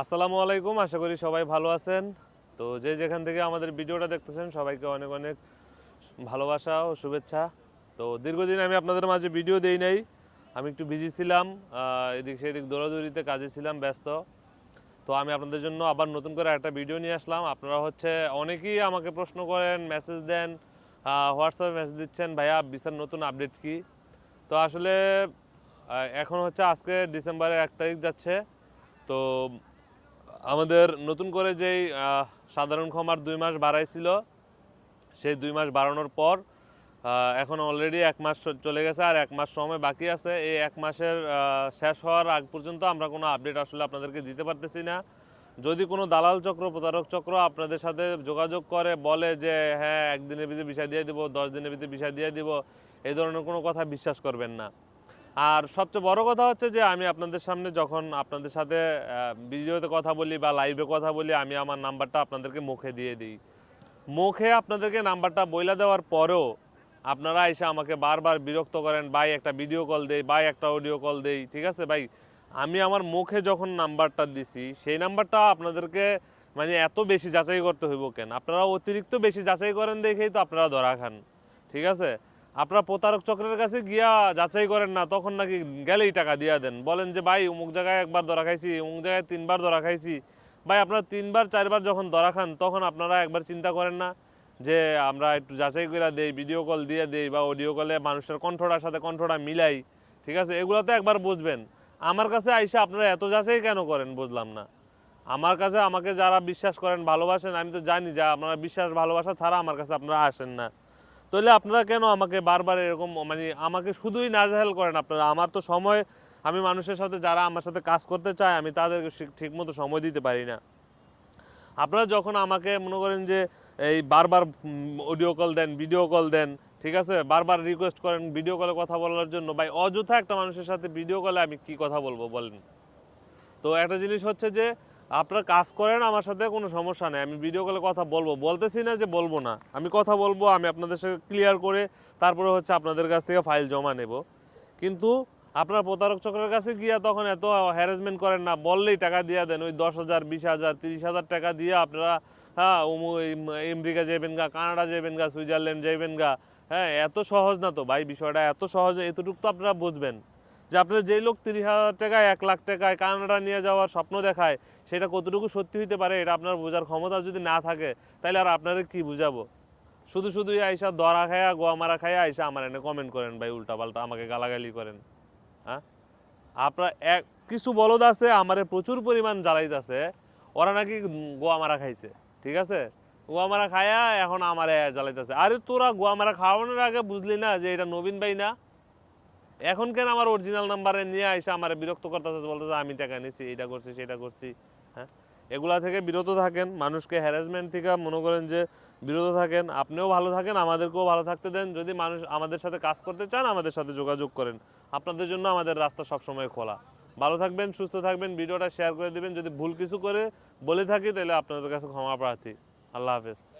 আসসালামু আলাইকুম, আশা করি সবাই ভালো আছেন। তো যে যেখান থেকে আমাদের ভিডিওটা দেখতেছেন, সবাইকে অনেক অনেক ভালোবাসা ও শুভেচ্ছা। তো দীর্ঘদিন আমি আপনাদের মাঝে ভিডিও দেই নাই। আমি একটু বিজি ছিলাম এদিক সেদিক দৌড়াদৌড়িতে কাজে ছিলাম, ব্যস্ত। তো আমি আপনাদের জন্য আবার নতুন করে একটা ভিডিও নিয়ে আসলাম। আপনারা হচ্ছে অনেকেই আমাকে প্রশ্ন করেন মেসেজ দেন হোয়াটসঅ্যাপে মেসেজ দিচ্ছেন, ভাইয়া বিসার নতুন আপডেট কি? তো আসলে এখন হচ্ছে আজকে ডিসেম্বরের এক তারিখ যাচ্ছে। তো আমাদের নতুন করে যেই সাধারণ ক্ষমার দুই মাস বাড়াইছিল, সেই দুই মাস বাড়ানোর পর এখন অলরেডি এক মাস চলে গেছে আর এক মাস সময় বাকি আছে। এই এক মাসের শেষ হওয়ার আগ পর্যন্ত আমরা কোনো আপডেট আসলে আপনাদেরকে দিতে পারতেছি না। যদি কোনো দালাল চক্র, প্রতারক চক্র আপনাদের সাথে যোগাযোগ করে, বলে যে হ্যাঁ একদিনের ভিতরে বিষয় দিয়ে দিব, দশ দিনের ভিতরে বিষয় দিয়ে দিব, এই ধরনের কোনো কথা বিশ্বাস করবেন না। আর সবচেয়ে বড় কথা হচ্ছে যে আমি আপনাদের সামনে যখন আপনাদের সাথে ভিডিওতে কথা বলি বা লাইভে কথা বলি, আমি আমার নাম্বারটা আপনাদেরকে মুখে দিয়ে দিই। মুখে আপনাদেরকে নাম্বারটা বইলা দেওয়ার পরেও আপনারা এসে আমাকে বারবার বিরক্ত করেন, ভাই, একটা ভিডিও কল দেই, ভাই, একটা অডিও কল দেই। ঠিক আছে, ভাই? আমি আমার মুখে যখন নাম্বারটা দিছি, সেই নাম্বারটা আপনাদেরকে মানে এত বেশি যাচাই করতে হইব কেন? আপনারা অতিরিক্ত বেশি যাচাই করেন দেখেই তো আপনারা ধরা খান। ঠিক আছে? আপনারা প্রতারক চক্রের কাছে গিয়া যাচাই করেন না, তখন নাকি গেলেই টাকা দিয়া দেন। বলেন যে, ভাই, অমুক জায়গায় একবার ধরা খাইছি, অমুক জায়গায় তিনবার ধরা খাইছি। ভাই, আপনারা তিনবার, চারবার যখন ধরা খান, তখন আপনারা একবার চিন্তা করেন না যে, আমরা একটু যাচাই করে দেই ভিডিও কল দিয়ে দেই বা অডিও কলে মানুষের কণ্ঠটার সাথে কণ্ঠটা মিলাই, ঠিক আছে? এগুলোতে একবার বুঝবেন। আমার কাছে আইসা আপনারা এত যাচাই কেন করেন বুঝলাম না। আমার কাছে আমাকে যারা বিশ্বাস করেন, ভালোবাসেন, আমি তো জানি যে, আপনারা বিশ্বাস, ভালোবাসা ছাড়া আমার কাছে আপনারা আসেন না। তাহলে আপনারা কেন আমাকে বারবার এরকম মানে আমাকে শুধুই নাজেহাল করেন আপনারা? আমার তো সময়, আমি মানুষের সাথে যারা আমার সাথে কাজ করতে চায়, আমি তাদেরকে ঠিক মতো সময় দিতে পারি না। আপনারা যখন আমাকে মনে করেন যে এই বারবার অডিও কল দেন ভিডিও কল দেন, ঠিক আছে? বারবার রিকোয়েস্ট করেন ভিডিও কলে কথা বলার জন্য, ভাই, অযথা একটা মানুষের সাথে ভিডিও কলে আমি কি কথা বলব বলেন? তো একটা জিনিস হচ্ছে যে আপনারা কাজ করেন, আমার সাথে কোনো সমস্যা নেই। আমি ভিডিও কলে কথা বলব। বলতেছি না যে বলব না। আমি কথা বলব, আমি আপনাদের সাথে ক্লিয়ার করে তারপরে হচ্ছে আপনাদের কাছ থেকে ফাইল জমা নেব। কিন্তু আপনারা প্রতারক চক্রের কাছে গিয়া তখন এত হ্যারাসমেন্ট করেন না। বললেই টাকা দিয়ে দেন। ওই দশ হাজার, বিশ হাজার, তিরিশ হাজার টাকা দিয়ে আপনারা হ্যাঁ আমেরিকা যাবেন গা, কানাডা যাবেন গা, সুইজারল্যান্ড যাবেন গা। হ্যাঁ এত সহজ না তো ভাই, বিষয়টা এত সহজ, এতটুকু তো আপনারা বুঝবেন। যে আপনার যেই লোক তিরিশ হাজার টাকায়, এক লাখ টাকায় কানাডা নিয়ে যাওয়ার স্বপ্ন দেখায়, সেটা কতটুকু সত্যি হইতে পারে, এটা আপনার বোঝার ক্ষমতা যদি না থাকে তাহলে আর আপনারা কি বুঝাবো? শুধু শুধু আইসা দরা খায়া, গোয়া মারা খায়া আইসা আমার এনে কমেন্ট করেন ভাই উল্টা পাল্টা আমাকে গালাগালি করেন। হ্যাঁ? আপনার এক, কিছু বলদ আছে, আমারে প্রচুর পরিমাণ জ্বালাইতেছে ওরা নাকি গোয়া মারা খাইছে, ঠিক আছে? গোয়া মারা খায়া এখন আমারে জ্বালাইতেছে আরে তোরা গোয়া মারা খাওয়ানোর আগে বুঝলি না যে এটা নবীন ভাই না? এখন কেন আমার অরিজিনাল নাম্বারে নিয়ে আইসা আমার বিরক্ত করতেছে, বলতেছে, আমি টাকা নিছি এটা করছি, সেটা করছি। হ্যাঁ? এগুলা থেকে বিরত থাকেন, মানুষকে হ্যারাসমেন্ট থেকে মনে করেন যে বিরত থাকেন। আপনিও ভালো থাকেন, আমাদেরকেও ভালো থাকতে দেন। যদি মানুষ আমাদের সাথে কাজ করতে চান, আমাদের সাথে যোগাযোগ করেন। আপনাদের জন্য আমাদের রাস্তা সবসময় খোলা। ভালো থাকবেন, সুস্থ থাকবেন, ভিডিওটা শেয়ার করে দিবেন। যদি ভুল কিছু করে বলে থাকি, তাহলে আপনাদের কাছে ক্ষমা প্রার্থী। আল্লাহ হাফেজ।